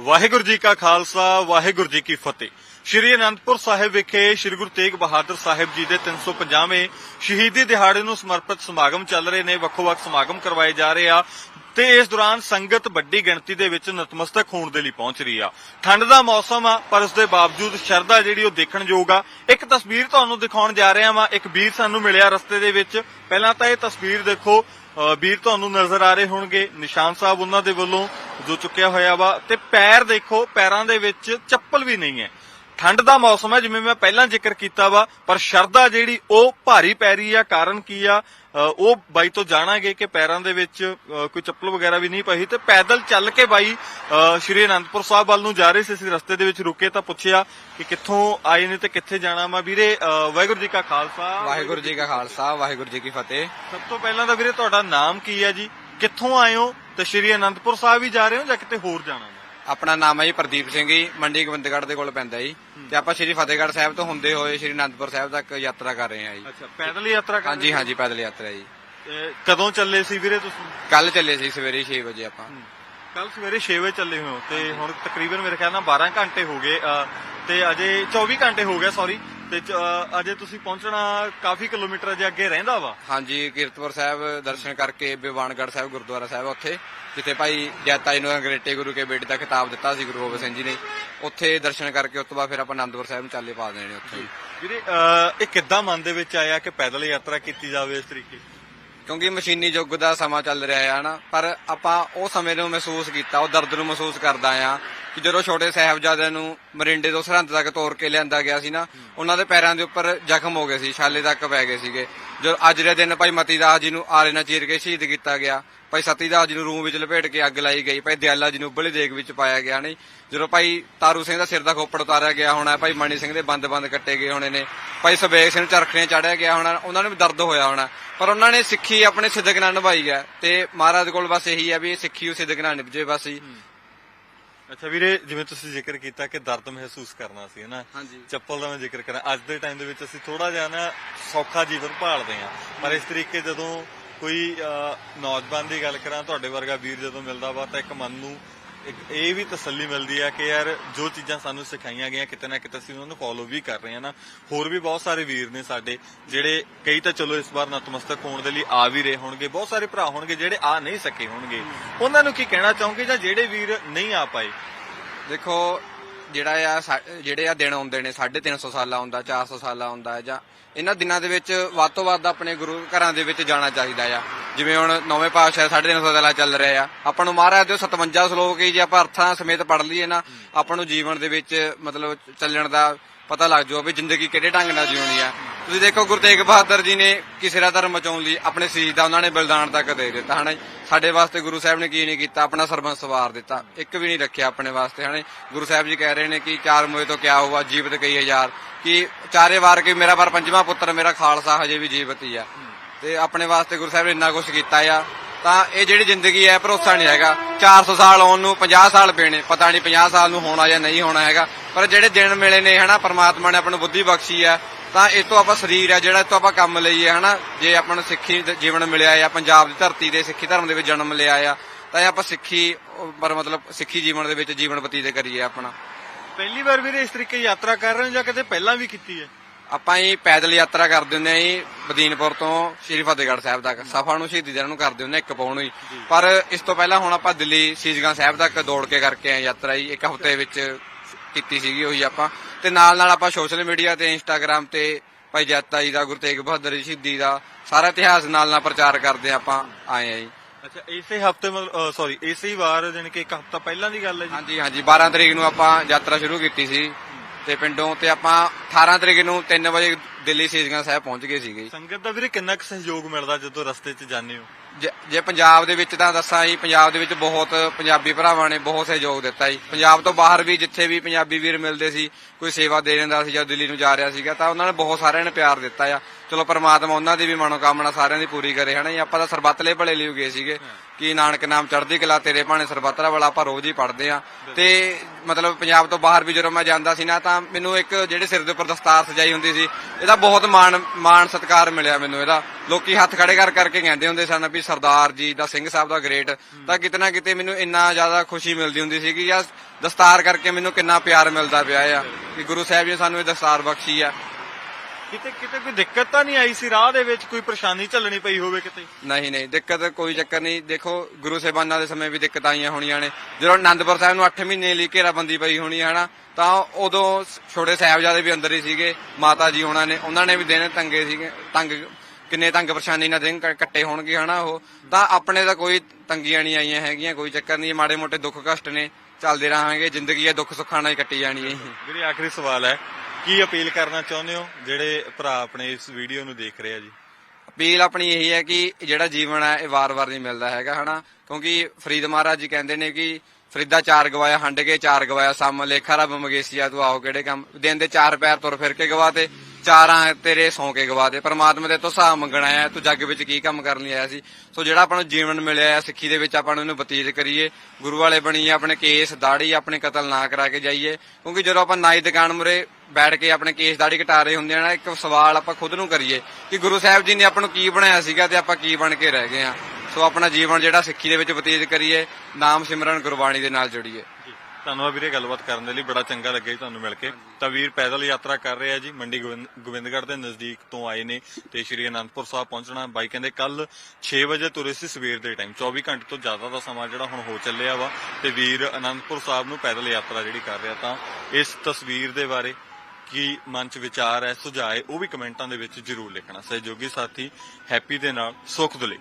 ਵਾਹਿਗੁਰੂ ਜੀ ਕਾ ਖਾਲਸਾ, ਵਾਹਿਗੁਰੂ ਜੀ ਕੀ ਫਤਿਹ। ਸ਼੍ਰੀ ਅਨੰਦਪੁਰ ਸਾਹਿਬ ਵਿਖੇ ਸ਼੍ਰੀ ਗੁਰੂ ਤੇਗ ਬਹਾਦਰ ਸਾਹਿਬ ਜੀ ਦੇ 350ਵੇਂ ਸ਼ਹੀਦੀ ਦਿਹਾੜੇ ਨੂੰ ਸਮਰਪਿਤ ਸਮਾਗਮ ਚੱਲ ਰਹੇ ਨੇ, ਵੱਖੋ-ਵੱਖ ਸਮਾਗਮ ਕਰਵਾਏ ਜਾ ਰਹੇ ਆ। ਤੇ ਇਸ ਦੌਰਾਨ ਸੰਗਤ ਵੱਡੀ ਗਿਣਤੀ ਦੇ ਵਿੱਚ ਨਤਮਸਤਕ ਹੋਣ ਦੇ ਲਈ ਪਹੁੰਚ ਰਹੀ ਆ। ਠੰਡ ਦਾ ਮੌਸਮ ਆ, ਪਰ ਉਸ ਦੇ ਬਾਵਜੂਦ ਸ਼ਰਧਾ ਜਿਹੜੀ ਉਹ ਦੇਖਣ ਯੋਗ ਆ। ਇੱਕ ਤਸਵੀਰ ਤੁਹਾਨੂੰ ਦਿਖਾਉਣ ਜਾ ਰਿਹਾ ਵਾਂ। ਇੱਕ ਵੀਰ ਸਾਨੂੰ ਮਿਲਿਆ ਰਸਤੇ ਦੇ ਵਿੱਚ। ਪਹਿਲਾਂ ਤਾਂ ਇਹ ਤਸਵੀਰ ਦੇਖੋ ਵੀਰ ਤੁਹਾਨੂੰ ਨਜ਼ਰ ਆ ਰਹੇ ਹੋਣਗੇ। ਨਿਸ਼ਾਨ ਸਾਹਿਬ ਉਹਨਾਂ ਦੇ ਵੱਲੋਂ ਜੋ ਚੁੱਕਿਆ ਹੋਇਆ ਵਾ। ਤੇ ਪੈਰ ਦੇਖੋ, ਪੈਰਾਂ ਦੇ ਵਿੱਚ ਚੱਪਲ ਵੀ ਨਹੀਂ ਹੈ। ਠੰਡ ਦਾ ਮੌਸਮ ਹੈ ਜਿਵੇਂ ਮੈਂ ਪਹਿਲਾਂ ਜ਼ਿਕਰ ਕੀਤਾ ਵਾ ਪਰ ਸ਼ਰਧਾ ਜਿਹੜੀ ਉਹ ਭਾਰੀ ਪੈ ਰਹੀ ਆ। ਕਾਰਨ ਕੀ ਆ? ਉਹ ਬਾਈ ਤੋਂ ਜਾਣਾਂਗੇ ਕਿ ਪੈਰਾਂ ਦੇ ਵਿੱਚ ਕੋਈ ਚੱਪਲ ਵਗੈਰਾ ਵੀ ਨਹੀਂ ਪਈ ਤੇ ਪੈਦਲ ਚੱਲ ਕੇ ਬਾਈ ਸ਼੍ਰੀ ਅਨੰਦਪੁਰ ਸਾਹਿਬ ਵੱਲ ਨੂੰ ਜਾ ਰਹੇ ਸੀ। ਅਸੀਂ ਰਸਤੇ ਦੇ ਵਿੱਚ ਰੁਕੇ ਤਾਂ ਪੁੱਛਿਆ ਕਿ ਕਿੱਥੋਂ ਆਏ ਨੇ ਤੇ ਕਿੱਥੇ ਜਾਣਾ ਵਾ। ਵੀਰੇ ਵਾਹਿਗੁਰੂ ਜੀ ਕਾ ਖਾਲਸਾ ਵਾਹਿਗੁਰੂ ਜੀ ਕਾ ਖਾਲਸਾ ਵਾਹਿਗੁਰੂ ਜੀ ਕੀ ਫਤਿਹ। ਸਭ ਤੋਂ ਪਹਿਲਾਂ ਤਾਂ ਵੀਰੇ ਤੁਹਾਡਾ ਨਾਮ ਕੀ ਹੈ ਜੀ? ਕਿੱਥੋਂ ਆਏ ਹੋ? ਤੇ ਸ਼੍ਰੀ ਅਨੰਦਪੁਰ ਸਾਹਿਬ ਹੀ ਜਾ ਰਹੇ ਹੋ ਜਾਂ ਕਿਤੇ ਹੋਰ ਜਾਣਾ ਵਾ? ਆਪਣਾ ਨਾਮ ਹੈ ਜੀ ਪ੍ਰਦੀਪ ਸਿੰਘ ਜੀ ਮੰਡੀ ਗੋਬਿੰਦਗੜ੍ਹ ਦੇ ਕੋਲ ਪੈਂਦਾ ਜੀ। ਤੇ ਆਪਾਂ ਸ਼੍ਰੀ ਫਤਿਹਗੜ੍ਹ ਸਾਹਿਬ ਤੋਂ ਹੁੰਦੇ ਹੋਏ ਸ਼੍ਰੀ ਅਨੰਦਪੁਰ ਸਾਹਿਬ ਤੱਕ ਯਾਤਰਾ ਕਰ ਰਹੇ ਹਾਂ ਜੀ। ਅੱਛਾ ਪੈਦਲ ਯਾਤਰਾ ਕਰ ਹਾਂਜੀ ਹਾਂਜੀ ਪੈਦਲ ਯਾਤਰਾ ਜੀ। ਕਦੋਂ ਚੱਲੇ ਸੀ ਵੀਰੇ ਤੁਸੀਂ? ਕੱਲ ਚੱਲੇ ਸੀ ਸਵੇਰੇ 6 ਵਜੇ ਆਪਾਂ। ਕੱਲ ਸਵੇਰੇ 6 ਵਜੇ ਚੱਲੇ ਹੋ। ਤੇ ਹੁਣ ਤਕਰੀਬਨ ਮੇਰੇ ਖਿਆਲ ਨਾਲ 12 ਘੰਟੇ ਹੋ ਗਏ ਤੇ ਅਜੇ 24 ਘੰਟੇ ਹੋ ਗਏ ਸੌਰੀ ਤੇ ਅਜੇ ਤੁਸੀਂ ਪਹੁੰਚਣਾ ਕਾਫੀ ਕਿਲੋਮੀਟਰ ਅਜੇ ਅੱਗੇ ਰਹਿੰਦਾ ਵਾ? ਹਾਂਜੀ ਕੀਰਤਪੁਰ ਸਾਹਿਬ ਦਰਸ਼ਨ ਕਰਕੇ ਬਿਵਾਨਗੜ੍ਹ ਸਾਹਿਬ ਗੁਰਦੁਆਰਾ ਸਾਹਿਬ ਉੱਥੇ ਜਿੱਥੇ ਭਾਈ ਜੈਤਾ ਜੀ ਨੂੰ ਅੰਗਰੇਟੇ ਗੁਰੂ ਕੇ ਬੇਟੇ ਦਾ ਖਿਤਾਬ ਦਿੱਤਾ ਸੀ ਗੁਰੂ ਗੋਬਿੰਦ ਸਿੰਘ ਜੀ ਨੇ। ਉੱਥੇ ਦਰਸ਼ਨ ਕਰਕੇ ਉਸ ਤੋਂ ਬਾਅਦ ਫਿਰ ਆਪਾਂ ਆਨੰਦਪੁਰ ਸਾਹਿਬ ਨੂੰ ਚਾਲੇ ਪਾ ਦੇਣੇ ਨੇ ਉੱਥੇ। ਵੀਰੇ ਇਹ ਕਿੱਦਾਂ ਮਨ ਦੇ ਵਿੱਚ ਆਇਆ ਕਿ ਪੈਦਲ ਯਾਤਰਾ ਕੀਤੀ ਜਾਵੇ ਇਸ ਤਰੀਕੇ? ਕਿਉਂਕਿ ਮਸ਼ੀਨੀ ਯੁੱਗ ਦਾ ਸਮਾਂ ਚੱਲ ਰਿਹਾ ਹੈ ਹਨਾ? ਪਰ ਆਪਾਂ ਉਹ ਸਮੇਂ ਨੂੰ ਮਹਿਸੂਸ ਕੀਤਾ ਉਹ ਦਰਦ ਨੂੰ ਮਹਿਸੂਸ ਕਰਦਾ ਆ ਕਿ ਜਦੋਂ ਛੋਟੇ ਸਾਹਿਬਜ਼ਾਦਿਆਂ ਨੂੰ ਮਰਿੰਡੇ ਤੋਂ ਸਰਹੰਦ ਤੱਕ ਤੋਰ ਕੇ ਲਿਆਂਦਾ ਗਿਆ ਸੀ ਨਾ, ਉਹਨਾਂ ਦੇ ਪੈਰਾਂ ਦੇ ਉੱਪਰ ਜ਼ਖਮ ਹੋ ਗਏ ਸੀ, ਛਾਲੇ ਤੱਕ ਪੈ ਗਏ ਸੀਗੇ। ਜੋ ਅੱਜ ਦੇ ਦਿਨ ਭਾਈ ਮਤੀ ਦਾਸ ਜੀ ਨੂੰ ਆਲੇ ਨਾਲ ਚੀਰ ਕੇ ਸ਼ਹੀਦ ਕੀਤਾ ਗਿਆ, ਭਾਈ ਸਤੀ ਜੀ ਨੂੰ ਰੂਮ ਵਿੱਚ ਲਪੇਟ ਕੇ ਅੱਗ ਲਾਈ ਗਈ, ਭਾਈ ਦਿਆਲਾ ਜੀ ਨੂੰ ਉਬਲੇ ਦੇਗ ਵਿੱਚ ਪਾਇਆ ਗਿਆ, ਨਹੀਂ? ਜਦੋਂ ਭਾਈ ਤਾਰੂ ਸਿੰਘ ਦਾ ਸਿਰ ਦਾ ਖੋਪੜ ਉਤਾਰਿਆ ਗਿਆ ਹੋਣਾ, ਭਾਈ ਮਣੀ ਸਿੰਘ ਦੇ ਬੰਦ-ਬੰਦ ਕੱਟੇ ਗਏ ਹੋਣੇ ਨੇ, ਭਾਈ ਸਬੇਗ ਸਿੰਘ ਚਰਖਣੇ ਚਾੜਿਆ ਗਿਆ ਹੋਣਾ, ਉਹਨਾਂ ਨੂੰ ਵੀ ਦਰਦ ਹੋਇਆ ਹੋਣਾ। ਪਰ ਉਹਨਾਂ ਨੇ ਸਿੱਖੀ ਆਪਣੇ ਸਿੱਧਕ ਨਾਲ ਨਿਭਾਈ ਹੈ ਤੇ ਮਹਾਰਾਜ ਕੋਲ ਬਸ ਇਹੀ ਹੈ ਵੀ ਸਿੱਖੀ ਉਹ ਸਿੱਧਕ ਨਾਲ ਨਿਭਜੇ ਬਸ ਹੀ ਅੱਛਾ ਵੀਰੇ ਜਿਵੇਂ ਤੁਸੀਂ ਜ਼ਿਕਰ ਕੀਤਾ ਕਿ ਦਰਦ ਮਹਿਸੂਸ ਕਰਨਾ ਸੀ ਹਨਾ? ਹਾਂਜੀ। ਚੱਪਲ ਦਾ ਮੈਂ ਜ਼ਿਕਰ ਕਰਾਂ। ਅੱਜ ਦੇ ਟਾਈਮ ਦੇ ਵਿੱਚ ਅਸੀਂ ਥੋੜਾ ਜਿਹਾ ਨਾ ਸੌਖਾ ਜੀਵਨ ਭਾਲਦੇ ਹਾਂ। ਪਰ ਇਸ ਤਰੀਕੇ ਜਦੋਂ ਕੋਈ ਨੌਜਵਾਨ ਦੀ ਗੱਲ ਕਰਾਂ ਤੁਹਾਡੇ ਵਰਗਾ ਵੀਰ ਜਦੋਂ ਮਿਲਦਾ ਵਾ ਤਾਂ ਇੱਕ ਮਨ ਨੂੰ ਇੱਕ ਇਹ ਵੀ ਤਸੱਲੀ ਮਿਲਦੀ ਹੈ ਕਿ ਯਾਰ ਜੋ ਚੀਜ਼ਾਂ ਸਾਨੂੰ ਸਿਖਾਈਆਂ ਗਈਆਂ, ਕਿਤੇ ਨਾ ਕਿਤੇ ਅਸੀਂ ਉਹਨਾਂ ਨੂੰ ਫੋਲੋ ਵੀ ਕਰ ਰਹੇ ਹਾਂ ਨਾ। ਹੋਰ ਵੀ ਬਹੁਤ ਸਾਰੇ ਵੀਰ ਨੇ ਸਾਡੇ, ਜਿਹੜੇ ਕਈ ਤਾਂ ਚਲੋ ਇਸ ਵਾਰ ਨਤਮਸਤਕ ਹੋਣ ਦੇ ਲਈ ਆ ਵੀ ਰਹੇ ਹੋਣਗੇ, ਬਹੁਤ ਸਾਰੇ ਭਰਾ ਹੋਣਗੇ ਜਿਹੜੇ ਆ ਨਹੀਂ ਸਕੇ ਹੋਣਗੇ। ਉਹਨਾਂ ਨੂੰ ਕੀ ਕਹਿਣਾ ਚਾਹੋਗੇ ਜਾਂ ਜਿਹੜੇ ਵੀਰ ਨਹੀਂ ਆ ਪਾਏ? ਦੇਖੋ, ਜਿਹੜਾ ਆ ਸਾ- ਜਿਹੜੇ ਆ ਦਿਨ ਆਉਂਦੇ ਨੇ 350 ਸਾਲਾ ਆਉਂਦਾ 400 ਸਾਲਾ ਆਉਂਦਾ ਜਾਂ ਇਹਨਾਂ ਦਿਨਾਂ ਦੇ ਵਿੱਚ ਵੱਧ ਤੋਂ ਵੱਧ ਆਪਣੇ ਗੁਰੂ ਘਰਾਂ ਦੇ ਵਿੱਚ ਜਾਣਾ ਚਾਹੀਦਾ ਆ। ਜਿਵੇਂ ਹੁਣ ਨੌਵੇਂ ਪਾਤਸ਼ਾਹ 350 ਸਾਲਾ ਚੱਲ ਰਿਹਾ ਆ। ਆਪਾਂ ਨੂੰ ਮਹਾਰਾਜ ਦੇ 57 ਸ਼ਲੋਕ ਹੀ ਜੇ ਆਪਾਂ ਅਰਥਾਂ ਸਮੇਤ ਪੜ ਲਈਏ ਨਾ ਆਪਾਂ ਨੂੰ ਜੀਵਨ ਦੇ ਵਿੱਚ ਮਤਲਬ ਚੱਲਣ ਦਾ ਪਤਾ ਲੱਗ ਜਾਊ ਵੀ ਜ਼ਿੰਦਗੀ ਕਿਹੜੇ ਢੰਗ ਨਾਲ ਜਿਉਣੀ ਆ। ਤੁਸੀਂ ਦੇਖੋ ਗੁਰੂ ਤੇਗ ਬਹਾਦਰ ਜੀ ਨੇ ਕਿਸੇ ਦਾ ਧਰਮ ਬਚਾਉਣ ਲਈ ਆਪਣੇ ਸਰੀਰ ਦਾ ਉਹਨਾਂ ਨੇ ਬਲਿਦਾਨ ਤੱਕ ਦੇ ਦਿੱਤਾ ਹਨਾ। ਸਾਡੇ ਵਾਸਤੇ ਗੁਰੂ ਸਾਹਿਬ ਨੇ ਕੀ ਨਹੀਂ ਕੀਤਾ? ਆਪਣਾ ਸਰਬੰਸ ਸਵਾਰ ਦਿੱਤਾ। ਇੱਕ ਵੀ ਨਹੀਂ ਰੱਖਿਆ ਆਪਣੇ ਵਾਸਤੇ ਹਨਾ। ਗੁਰੂ ਸਾਹਿਬ ਜੀ ਕਹਿ ਰਹੇ ਨੇ ਕਿ ਚਾਰ ਮੋਏ ਤੋਂ ਕਿਆ ਹੋਊਗਾ? ਜੀਵਤ ਕਈ ਹਜ਼ਾਰ ਕਿ ਚਾਰੇ ਵਾਰ ਕੇ ਮੇਰਾ ਪਰ ਪੰਜਵਾਂ ਪੁੱਤਰ ਮੇਰਾ ਖਾਲਸਾ ਹਜੇ ਵੀ ਜੀਵਤ ਹੀ ਆ। ਤੇ ਆਪਣੇ ਵਾਸਤੇ ਗੁਰੂ ਸਾਹਿਬ ਨੇ ਇੰਨਾ ਕੁਝ ਕੀਤਾ ਆ, ਤਾਂ ਇਹ ਜਿਹੜੀ ਜ਼ਿੰਦਗੀ ਹੈ, ਭਰੋਸਾ ਨਹੀਂ ਹੈਗਾ। 400 ਸਾਲ ਆਉਣ ਨੂੰ 50 ਸਾਲ ਪੈਣੇ, ਪਤਾ ਨਹੀਂ 50 ਸਾਲ ਨੂੰ ਹੋਣਾ ਜਾਂ ਨਹੀਂ ਹੋਣਾ ਹੈਗਾ, ਪਰ ਜਿਹੜੇ ਦਿਨ ਮਿਲੇ ਨੇ, ਹਨਾ, ਪਰਮਾਤਮਾ ਨੇ ਆਪਾਂ ਨੂੰ ਬੁੱਧੀ ਬਖਸ਼ੀ ਆ, ਤਾਂ ਇਹ ਤੋਂ ਆਪਾਂ ਸਰੀਰ ਆ, ਜਿਹੜਾ ਇਹ ਤੋਂ ਆਪਾਂ ਕੰਮ ਲਈਏ ਹਨਾ। ਜੇ ਆਪਾਂ ਨੂੰ ਸਿੱਖੀ ਜੀਵਨ ਮਿਲਿਆ ਆ, ਪੰਜਾਬ ਦੀ ਧਰਤੀ ਦੇ, ਸਿੱਖੀ ਧਰਮ ਦੇ ਵਿੱਚ ਜਨਮ ਲਿਆ ਆ, ਤਾਂ ਇਹ ਆਪਾਂ ਸਿੱਖੀ ਪਰ ਮਤਲਬ ਸਿੱਖੀ ਜੀਵਨ ਦੇ ਵਿੱਚ ਜੀਵਨ ਬਤੀਤ ਕਰੀਏ ਆਪਣਾ। ਪਹਿਲੀ ਵਾਰ ਵੀਰੇ ਇਸ ਤਰੀਕੇ ਯਾਤਰਾ ਕਰ ਰਹੇ ਹੋ ਜਾਂ ਕਦੇ ਪਹਿਲਾਂ ਵੀ ਕੀਤੀ ਹੈ? ਆਪਾਂ ਹੀ ਪੈਦਲ ਯਾਤਰਾ ਕਰਦੇ ਹੁੰਦੇ ਆ ਜੀ ਬਦੀਨਪੁਰ ਤੋਂ ਸ਼੍ਰੀ ਫਤਿਹਗੜ੍ਹ ਸਾਹਿਬ ਤੱਕ। ਸਫਾ ਨੂੰ ਸ਼ਹੀਦੀ ਦਿਨ ਨੂੰ ਕਰਦੇ ਹੁੰਦੇ ਆ ਇੱਕ ਪੌਣ ਹੀ। ਪਰ ਇਸ ਤੋਂ ਪਹਿਲਾਂ ਹੁਣ ਆਪਾਂ ਦਿੱਲੀ ਸੀਸਗੰਜ ਸਾਹਿਬ ਤੱਕ ਦੌੜ ਕੇ ਕਰਕੇ ਆਏ ਯਾਤਰਾ ਜੀ ਇੱਕ ਹਫ਼ਤੇ ਵਿੱਚ ਕੀਤੀ ਸੀਗੀ ਉਹੀ ਆਪਾਂ। ਤੇ ਨਾਲ ਨਾਲ ਆਪਾਂ ਸੋਸ਼ਲ ਮੀਡੀਆ ਤੇ ਇੰਸਟਾਗ੍ਰam ਤੇ ਭਾਈ ਜੱਤਾ ਜੀ ਦਾ ਗੁਰੂ ਤੇਗ ਬਹਾਦਰ ਜੀ ਸ਼ਹੀਦੀ ਦਾ ਸਾਰਾ ਇਤਿਹਾਸ ਨਾਲ ਨਾਲ ਪ੍ਰਚਾਰ ਕਰਦੇ ਆਪਾਂ ਆਏ ਆ ਜੀ। ਅੱਛਾ ਇਸੇ ਹਫ਼ਤੇ ਮਤਲਬ ਸੌਰੀ ਇਸੇ ਵਾਰ ਜਾਣੀ ਕਿ ਇੱਕ ਹਫਤਾ ਪਹਿਲਾਂ ਦੀ ਗੱਲ ਹੈ ਜੀ? ਹਾਂਜੀ ਹਾਂਜੀ 12 ਤਰੀਕ ਨੂੰ ਆਪਾਂ ਯਾਤਰਾ ਸ਼ੁਰੂ ਕੀਤੀ ਸੀ। ਤੇ ਪਿੰਡੋਂ ਤੇ ਆਪਾਂ 18 ਤਰੀਕ ਨੂੰ 3 ਵਜੇ ਦਿੱਲੀ ਸੀਸਗੰਜ ਸਾਹਿਬ ਪਹੁੰਚ ਗਏ ਸੀਗੇ ਸੰਗਤ ਦਾ ਵੀਰੇ ਕਿੰਨਾ ਕੁ ਸਹਿਯੋਗ ਮਿਲਦਾ ਜਦੋਂ ਰਸਤੇ 'ਚ ਜਾਂਦੇ ਹੋ? ਜੇ- ਜੇ ਪੰਜਾਬ ਦੇ ਵਿੱਚ ਤਾਂ ਦੱਸਾਂ ਜੀ ਪੰਜਾਬ ਦੇ ਵਿੱਚ ਬਹੁਤ ਪੰਜਾਬੀ ਭਰਾਵਾਂ ਨੇ ਬਹੁਤ ਸਹਿਯੋਗ ਦਿੱਤਾ ਜੀ। ਪੰਜਾਬ ਤੋਂ ਬਾਹਰ ਵੀ ਜਿੱਥੇ ਵੀ ਪੰਜਾਬੀ ਵੀਰ ਮਿਲਦੇ ਸੀ ਕੋਈ ਸੇਵਾ ਦੇ ਦਿੰਦਾ ਸੀ ਜਾਂ ਦਿੱਲੀ ਨੂੰ ਜਾ ਰਿਹਾ ਸੀਗਾ ਤਾਂ ਉਹਨਾਂ ਨੇ ਬਹੁਤ ਸਾਰਿਆਂ ਨੇ ਪਿਆਰ ਦਿੱਤਾ ਆ। ਚਲੋ ਪਰਮਾਤਮਾ ਉਹਨਾਂ ਦੀ ਵੀ ਮਨੋਕਾਮਨਾ ਸਾਰਿਆਂ ਦੀ ਪੂਰੀ ਕਰੇ ਹਨਾ ਜੀ? ਆਪਾਂ ਤਾਂ ਸਰਬੱਤਲੇ ਭਲੇ ਲਈ ਗਏ ਸੀਗੇ। ਕਿ ਨਾਨਕ ਨਾਮ ਚੜ੍ਹਦੀ ਕਲਾ ਤੇਰੇ ਭਾਣੇ ਸਰਬੱਤਰਾ ਵਾਲਾ ਆਪਾਂ ਰੋਜ਼ ਹੀ ਪੜ੍ਹਦੇ ਆ। ਤੇ ਮਤਲਬ ਪੰਜਾਬ ਤੋਂ ਬਾਹਰ ਵੀ ਜਦੋਂ ਮੈਂ ਜਾਂਦਾ ਸੀ ਨਾ ਤਾਂ ਮੈਨੂੰ ਇੱਕ ਜਿਹੜੇ ਸਿਰ ਦੇ ਉੱਪਰ ਦਸਤਾਰ ਸਜਾਈ ਹੁੰਦੀ ਸੀ ਇਹਦਾ ਬਹੁਤ ਮਾਣ ਮਾਣ ਸਤਿਕਾਰ ਮਿਲਿਆ ਮੈਨੂੰ ਇਹਦਾ। ਲੋਕੀ ਹੱਥ ਖੜੇ ਕਰ ਕਰਕੇ ਕਹਿੰਦੇ ਹੁੰਦੇ ਸਨ ਵੀ ਸਰਦਾਰ ਜੀ ਦਾ ਸਿੰਘ ਸਾਹਿਬ ਦਾ ਗ੍ਰੇਟ। ਤਾਂ ਕਿਤੇ ਨਾ ਕਿਤੇ ਮੈਨੂੰ ਇੰਨਾ ਜ਼ਿਆਦਾ ਖੁਸ਼ੀ ਮਿਲਦੀ ਹੁੰਦੀ ਸੀ ਕਿ ਯਾਰ ਦਸਤਾਰ ਕਰਕੇ ਮੈਨੂੰ ਕਿੰਨਾ ਪਿਆਰ ਮਿਲਦਾ ਪਿਆ ਆ ਕਿ ਗੁਰੂ ਸਾਹਿਬ ਜੀ ਨੇ ਸਾਨੂੰ ਇਹ ਦਸਤਾਰ ਬਖਸ਼ੀ ਆ। ਕਿਤੇ ਕਿਤੇ ਕੋਈ ਦਿੱਕਤ ਤਾਂ ਨਹੀਂ ਆਈ ਸੀ ਰਾਹ ਦੇ ਵਿੱਚ? ਕੋਈ ਪਰੇਸ਼ਾਨੀ ਝੱਲਣੀ ਪਈ ਹੋਵੇ ਕਿਤੇ? ਨਹੀਂ ਨਹੀਂ ਦਿੱਕਤ ਕੋਈ ਚੱਕਰ ਨਹੀਂ। ਦੇਖੋ ਗੁਰੂ ਸਾਹਿਬਾਨਾਂ ਦੇ ਸਮੇਂ ਵੀ ਦਿੱਕਤਾਂ ਆਈਆਂ ਹੋਣੀਆਂ ਨੇ। ਜਦੋਂ ਅਨੰਦਪੁਰ ਸਾਹਿਬ ਨੂੰ 8 ਮਹੀਨੇ ਲਈ ਘੇਰਾਬੰਦੀ ਪਈ ਹੋਣੀ ਹੈ ਹਨਾ ਤਾਂ ਉਦੋਂ ਛੋਟੇ ਸਾਹਿਬਜ਼ਾਦੇ ਵੀ ਅੰਦਰ ਹੀ ਸੀਗੇ ਮਾਤਾ ਜੀ ਉਹਨਾਂ ਨੇ ਉਹਨਾਂ ਨੇ ਵੀ ਦਿਨ ਤੰਗੇ ਸੀਗੇ ਤੰਗ ਕਿੰਨੇ ਤੰਗ ਪਰੇਸ਼ਾਨੀ ਨਾਲ ਦਿਨ ਕ- ਕੱਟੇ ਹੋਣਗੇ ਹਨਾ ਉਹ। ਤਾਂ ਆਪਣੇ ਤਾਂ ਕੋਈ ਤੰਗੀਆਂ ਨਹੀਂ ਆਈਆਂ ਹੈਗੀਆਂ ਕੋਈ ਚੱਕਰ ਨਹੀਂ ਮਾੜੇ ਮੋਟੇ ਦੁੱਖ ਕਸ਼ਟ ਨੇ ਚੱਲਦੇ ਰਹਾਂਗੇ ਜ਼ਿੰਦਗੀ ਹੈ ਦੁੱਖ ਸੁੱਖਾਂ ਨਾਲ ਹੀ ਕੱਟੀ ਜਾਣੀ ਹੈ ਵੀਰੇ ਆਖਰੀ ਸਵਾਲ ਹੈ ਕੀ ਅਪੀਲ ਕਰਨਾ ਚਾਹੁੰਦੇ ਹੋ ਜਿਹੜੇ ਭਰਾ ਆਪਣੇ ਇਸ ਵੀਡੀਓ ਨੂੰ ਦੇਖ ਰਹੇ ਆ ਜੀ? ਅਪੀਲ ਆਪਣੀ ਇਹੀ ਹੈ ਕਿ ਜਿਹੜਾ ਜੀਵਨ ਹੈ ਇਹ ਵਾਰ-ਵਾਰ ਨਹੀਂ ਮਿਲਦਾ ਹੈਗਾ ਹਨਾ। ਕਿਉਂਕਿ ਫਰੀਦ ਮਹਾਰਾਜ ਜੀ ਕਹਿੰਦੇ ਨੇ ਕਿ ਫਰੀਦਾ ਚਾਰ ਗਵਾਇਆ ਹੰਡ ਕੇ ਚਾਰ ਗਵਾਇਆ ਸਮ ਲੇਖਾ ਰੱਬ ਮਗੇਸੀਆ ਤੂੰ ਆਓ ਕਿਹੜੇ ਕੰਮ ਦਿਨ ਦੇ ਚਾਰ ਪੈਰ ਤੁਰ ਫਿਰ ਕੇ ਗਵਾ ਤੇ ਚਾਰਾਂ ਤੇਰੇ ਸੌਂ ਕੇ ਗਵਾ ਦੇ, ਪਰਮਾਤਮਾ ਦੇ ਤੋਂ ਹਿਸਾਬ ਮੰਗਣ ਆਇਆ, ਤੂੰ ਜੱਗ ਵਿੱਚ ਕੀ ਕੰਮ ਕਰਨ ਲਈ ਆਇਆ ਸੀ? ਸੋ ਜਿਹੜਾ ਆਪਾਂ ਨੂੰ ਜੀਵਨ ਮਿਲਿਆ ਹੈ, ਸਿੱਖੀ ਦੇ ਵਿੱਚ ਆਪਾਂ ਨੂੰ ਇਹਨੂੰ ਬਤੀਤ ਕਰੀਏ। ਗੁਰੂ ਵਾਲੇ ਬਣੀਏ, ਆਪਣੇ ਕੇਸ ਦਾੜੀ ਆਪਣੇ ਕਤਲ ਨਾ ਕਰਾ ਕੇ ਜਾਈਏ। ਕਿਉਂਕਿ ਜਦੋਂ ਆਪਾਂ ਨਾਈ ਦੁਕਾਨ ਮੁਰੇ ਬੈਠ ਕੇ ਆਪਣੇ ਕੇਸ ਦਾੜੀ ਘਟਾ ਰਹੇ ਹੁੰਦੇ ਆ ਨਾ, ਇੱਕ ਸਵਾਲ ਆਪਾਂ ਖੁਦ ਨੂੰ ਕਰੀਏ ਕਿ ਗੁਰੂ ਸਾਹਿਬ ਜੀ ਨੇ ਆਪਾਂ ਨੂੰ ਕੀ ਬਣਾਇਆ ਸੀਗਾ ਤੇ ਆਪਾਂ ਕੀ ਬਣ ਕੇ ਰਹਿ ਗਏ ਆ। ਸੋ ਆਪਣਾ ਜੀਵਨ ਜਿਹੜਾ ਸਿੱਖੀ ਦੇ ਵਿੱਚ ਬਤੀਤ ਕਰੀਏ, ਨਾਮ ਸਿਮਰਨ ਗੁਰਬਾਣੀ ਦੇ ਨਾਲ ਜੁੜੀਏ। ਧੰਨਵਾਦ ਵੀਰੇ ਗੱਲਬਾਤ ਕਰਨ ਦੇ ਲਈ ਬੜਾ ਚੰਗਾ ਲੱਗਿਆ ਜੀ ਤੁਹਾਨੂੰ ਮਿਲ ਕੇ। ਤਾਂ ਵੀਰ ਪੈਦਲ ਯਾਤਰਾ ਕਰ ਰਹੇ ਆ ਜੀ ਮੰਡੀ ਗੋਬਿੰਦ- ਗੋਬਿੰਦਗੜ੍ਹ ਦੇ ਨਜ਼ਦੀਕ ਤੋਂ ਆਏ ਨੇ ਤੇ ਸ਼੍ਰੀ ਅਨੰਦਪੁਰ ਸਾਹਿਬ ਪਹੁੰਚਣਾ। ਬਾਈ ਕਹਿੰਦੇ ਕੱਲ 6 ਵਜੇ ਤੁਰੇ ਸੀ ਸਵੇਰ ਦੇ ਟਾਈਮ 24 ਘੰਟੇ ਤੋਂ ਜ਼ਿਆਦਾ ਦਾ ਸਮਾਂ ਜਿਹੜਾ ਹੁਣ ਹੋ ਚੱਲਿਆ ਵਾ। ਤੇ ਵੀਰ ਅਨੰਦਪੁਰ ਸਾਹਿਬ ਨੂੰ ਪੈਦਲ ਯਾਤਰਾ ਜਿਹੜੀ ਕਰ ਰਿਹਾ ਤਾਂ ਇਸ ਤਸਵੀਰ ਦੇ ਬਾਰੇ ਕੀ ਮਨ ਚ ਵਿਚਾਰ ਹੈ ਸੁਝਾਅ ਹੈ ਉਹ ਵੀ ਕਮੈਂਟਾਂ ਦੇ ਵਿੱਚ ਜਰੂਰ ਲਿਖਣਾ। ਸਹਿਯੋਗੀ ਸਾਥੀ ਹੈਪੀ ਦੇ ਨਾਲ ਸੁਖ ਦੁਲੇ